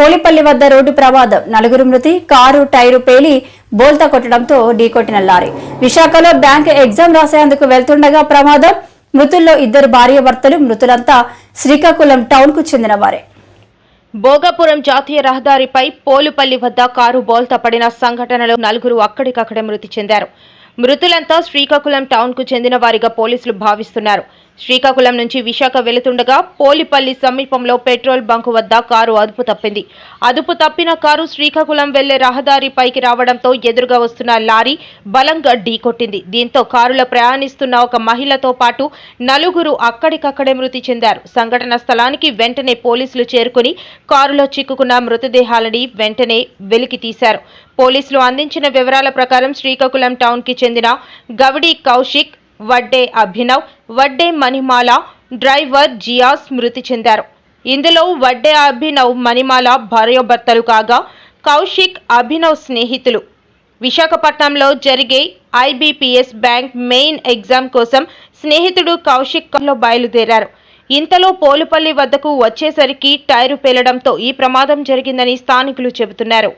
పోలిపల్లి వద్ద రోడ్డు ప్రమాదం. నలుగురు మృతి కారు టైరు పేలి బోల్తా కొట్టడంతో ఢీకొట్టిన లారీ. విశాఖలో బ్యాంక్ ఎగ్జామ్ రాసేందుకు వెళ్తుండగా ప్రమాదం. మృతుల్లో ఇద్దరు భార్యాభర్తలు మృతులంతా శ్రీకాకుళం టౌన్కు చెందిన వారే భోగాపురం జాతీయ రహదారిపై పోలుపల్లి వద్ద కారు బోల్తా పడిన సంఘటనలో నలుగురు అక్కడికక్కడే మృతి చెందారు. మృతులంతా శ్రీకాకుళం టౌన్కు చెందిన వారిగా పోలీసులు భావిస్తున్నారు. శ్రీకాకుళం నుంచి విశాఖ వెళుతుండగా పోలిపల్లి సమీపంలో పెట్రోల్ బంక్ వద్ద కారు అదుపు తప్పింది. అదుపు తప్పిన కారు శ్రీకాకుళం వెళ్ళే రహదారి పైకి రావడంతో ఎదురుగా వస్తున్న లారీ బలంగా ఢీకొట్టింది దీంతో కారులో ప్రయాణిస్తున్న ఒక మహిళతో పాటు నలుగురు అక్కడికక్కడే మృతి చెందారు. సంఘటన స్థలానికి వెంటనే పోలీసులు చేరుకుని కారులో చిక్కుకున్న మృతదేహాలని వెంటనే వెలికి తీశారు. పోలీసులు అందించిన వివరాల ప్రకారం శ్రీకాకుళం టౌన్కి చెందిన గవిడి కౌశిక్ వడ్డే అభినవ్ వడ్డే మణిమాల డ్రైవర్ జియాస్ మృతి చెందారు. ఇందులో వడ్డే అభినవ్ మణిమాల భార్యాభర్తలు కాగా కౌశిక్ అభినవ్ స్నేహితులు. విశాఖపట్నంలో జరిగే ఐబీపీఎస్ బ్యాంక్ మెయిన్ ఎగ్జామ్ కోసం స్నేహితుడు కౌశిక్లో బయలుదేరారు. ఇంతలో పోలుపల్లి వద్దకు వచ్చేసరికి టైరు పేలడంతో ఈ ప్రమాదం జరిగిందని స్థానికులు చెబుతున్నారు.